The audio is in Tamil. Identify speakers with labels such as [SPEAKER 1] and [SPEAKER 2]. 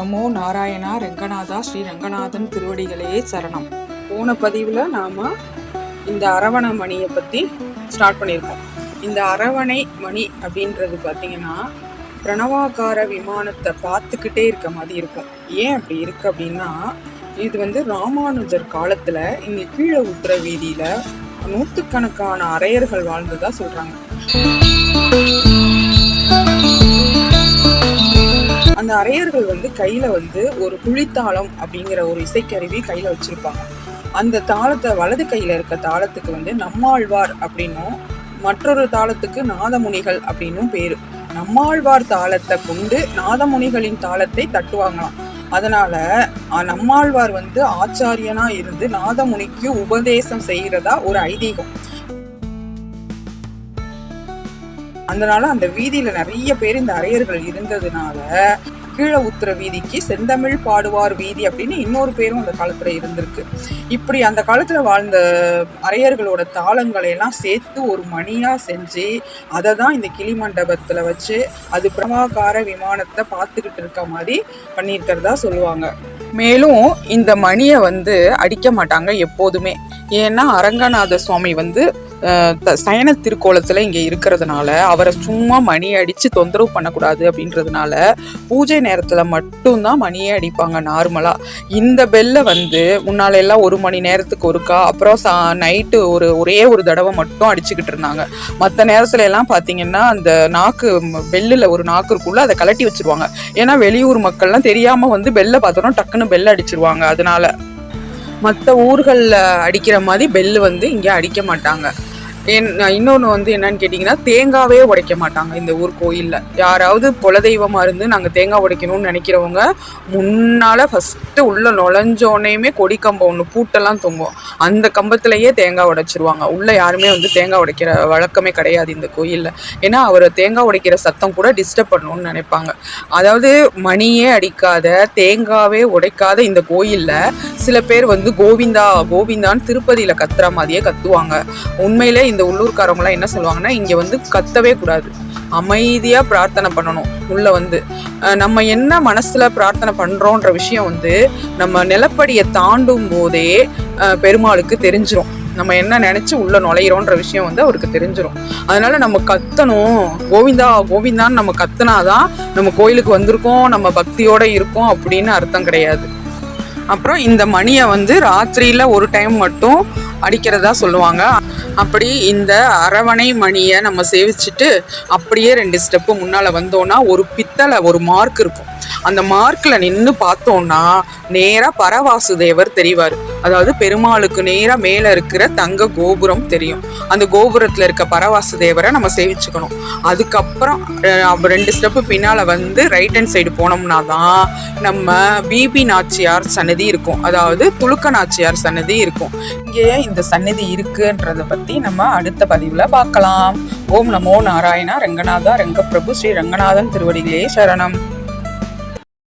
[SPEAKER 1] நமோ நாராயணா ரெங்கநாதா ஸ்ரீ ரங்கநாதன் திருவடிகளையே சரணம். போன பதிவில் நாம் இந்த அரவண மணியை பற்றி ஸ்டார்ட் பண்ணியிருக்கோம். இந்த அரவணை மணி அப்படின்றது பார்த்தீங்கன்னா பிரணவாகார விமானத்தை பார்த்துக்கிட்டே இருக்க மாதிரி இருக்கும். ஏன் அப்படி இருக்கு அப்படின்னா இது வந்து ராமானுஜர் காலத்தில் இங்கே கீழே உத்தர வீதியில் நூற்றுக்கணக்கான அரையர்கள் வாழ்ந்ததாக சொல்கிறாங்க கையில வந்து ஒரு குழித்தாளம் அப்படிங்கிற ஒரு இசைக்கருவி கையில வச்சிருப்பாங்க. அந்த தாளத்தை வலது கையில இருக்க தாளத்துக்கு வந்து நம்மாழ்வார் அப்படின்னும் மற்றொரு தாளத்துக்கு நாதமுனிகள் அப்படின்னும் பேரு. நம்மாழ்வார் தாளத்தை கொண்டு நாதமுனிகளின் தாளத்தை தட்டுவாங்களாம். அதனால நம்மாழ்வார் வந்து ஆச்சாரியனா இருந்து நாதமுனிக்கு உபதேசம் செய்கிறதா ஒரு ஐதீகம். அதனால அந்த வீதியில நிறைய பேர் இந்த அரையர்கள் இருந்ததுனால கீழ ஊத்துற வீதிக்கு செந்தமிழ் பாடுவார் வீதி அப்படின்னு இன்னொரு பேரும் அந்த காலத்துல இருந்திருக்கு. இப்படி அந்த காலத்துல வாழ்ந்த அரையர்களோட தாளங்களை எல்லாம் சேர்த்து ஒரு மணியா செஞ்சு அதை தான் இந்த கிளி மண்டபத்துல வச்சு அது பிரமாகார விமானத்தை பார்த்துக்கிட்டு இருக்க மாதிரி பண்ணியிருக்கிறதா சொல்லுவாங்க. மேலும் இந்த மணியை வந்து அடிக்க மாட்டாங்க எப்போதுமே. ஏன்னா அரங்கநாத சுவாமி வந்து சயன திருக்கோலத்தில் இங்கே இருக்கிறதுனால அவரை சும்மா மணி அடித்து தொந்தரவு பண்ணக்கூடாது அப்படின்றதுனால பூஜை நேரத்தில் மட்டும்தான் மணியே அடிப்பாங்க நார்மலாக இந்த பெல்லை வந்து முன்னால் எல்லாம் ஒரு மணி நேரத்துக்கு ஒருக்கா அப்புறம் சா நைட்டு ஒரு ஒரே ஒரு தடவை மட்டும் அடிச்சுக்கிட்டு இருந்தாங்க. மற்ற நேரத்துல எல்லாம் பார்த்தீங்கன்னா அந்த நாக்கு பெல்லில் ஒரு நாக்கு இருக்குள்ள அதை கலட்டி வச்சிருவாங்க. ஏன்னா வெளியூர் மக்கள்லாம் தெரியாமல் வந்து பெல்லை பார்த்தோன்னா டக்குன்னு பெல் அடிச்சிருவாங்க அதனால. மற்ற ஊர்களில் அடிக்கிற மாதிரி பெல்லு வந்து இங்கே அடிக்க மாட்டாங்க. இன்னொன்று வந்து என்னன்னு கேட்டிங்கன்னா தேங்காவே உடைக்க மாட்டாங்க இந்த ஊர் கோயிலில். யாராவது குலதெய்வமாக இருந்து நாங்கள் தேங்காய் உடைக்கணும்னு நினைக்கிறவங்க முன்னால் ஃபஸ்ட்டு உள்ளே நுழைஞ்சோடனேயுமே கொடி கம்பம் ஒன்று பூட்டெல்லாம் தொங்கும் அந்த கம்பத்துலேயே தேங்காய் உடைச்சிருவாங்க. உள்ளே யாருமே வந்து தேங்காய் உடைக்கிற வழக்கமே கிடையாது இந்த கோயிலில். ஏன்னா அவர் தேங்காய் உடைக்கிற சத்தம் கூட டிஸ்டர்ப் பண்ணணும்னு நினைப்பாங்க. அதாவது மணியே அடிக்காத தேங்காவே உடைக்காத இந்த கோயிலில் சில பேர் வந்து கோவிந்தா கோவிந்தான்னு திருப்பதியில் கத்துற மாதிரியே கத்துவாங்க. உண்மையிலே இந்த உள்ளூர்காரவங்களாம் என்ன சொல்லுவாங்கன்னா இங்கே வந்து கத்தவே கூடாது. அமைதியாக பிரார்த்தனை பண்ணணும் உள்ளே வந்து. நம்ம என்ன மனசில் பிரார்த்தனை பண்ணுறோன்ற விஷயம் வந்து நம்ம நிலப்படியை தாண்டும் போதே பெருமாளுக்கு தெரிஞ்சிடும் நம்ம என்ன நினச்சி உள்ளே நுழையிறோன்ற விஷயம் வந்து அவருக்கு தெரிஞ்சிடும் அதனால நம்ம கத்தணும். கோவிந்தா கோவிந்தான்னு நம்ம கத்துனாதான் நம்ம கோயிலுக்கு வந்திருக்கோம் நம்ம பக்தியோட இருக்கோம் அப்படின்னு அர்த்தம் கிடையாது. அப்புறம் இந்த மணியை வந்து ராத்திரியில ஒரு டைம் மட்டும் அடிக்கிறதா சொல்லுவாங்க. அப்படி இந்த அரவணை மணியை நம்ம சேவிச்சுட்டு அப்படியே ரெண்டு ஸ்டெப்பு முன்னால் வந்தோன்னா ஒரு பித்தளை ஒரு மார்க் இருக்கும். அந்த மார்க்கில் நின்று பார்த்தோன்னா நேராக பரவாசுதேவர் தெரிவார். அதாவது பெருமாளுக்கு நேராக மேலே இருக்கிற தங்க கோபுரம் தெரியும். அந்த கோபுரத்தில் இருக்க பரவாசுதேவரை நம்ம சேவிச்சுக்கணும். அதுக்கப்புறம் ரெண்டு ஸ்டெப்பு பின்னால் வந்து ரைட் ஹேண்ட் சைடு போனோம்னா தான் நம்ம பிபி நாச்சியார் சன்னதி இருக்கும். அதாவது துலுக்க நாச்சியார் சன்னதி இருக்கும். இங்கே இந்த சந்நிதி இருக்குன்றத பற்றி நம்ம அடுத்த பதிவில் பார்க்கலாம். ஓம் நமோ நாராயணா ரங்கநாதா ரங்கப்பிரபு ஸ்ரீ ரங்கநாதன் திருவடிகளே சரணம்.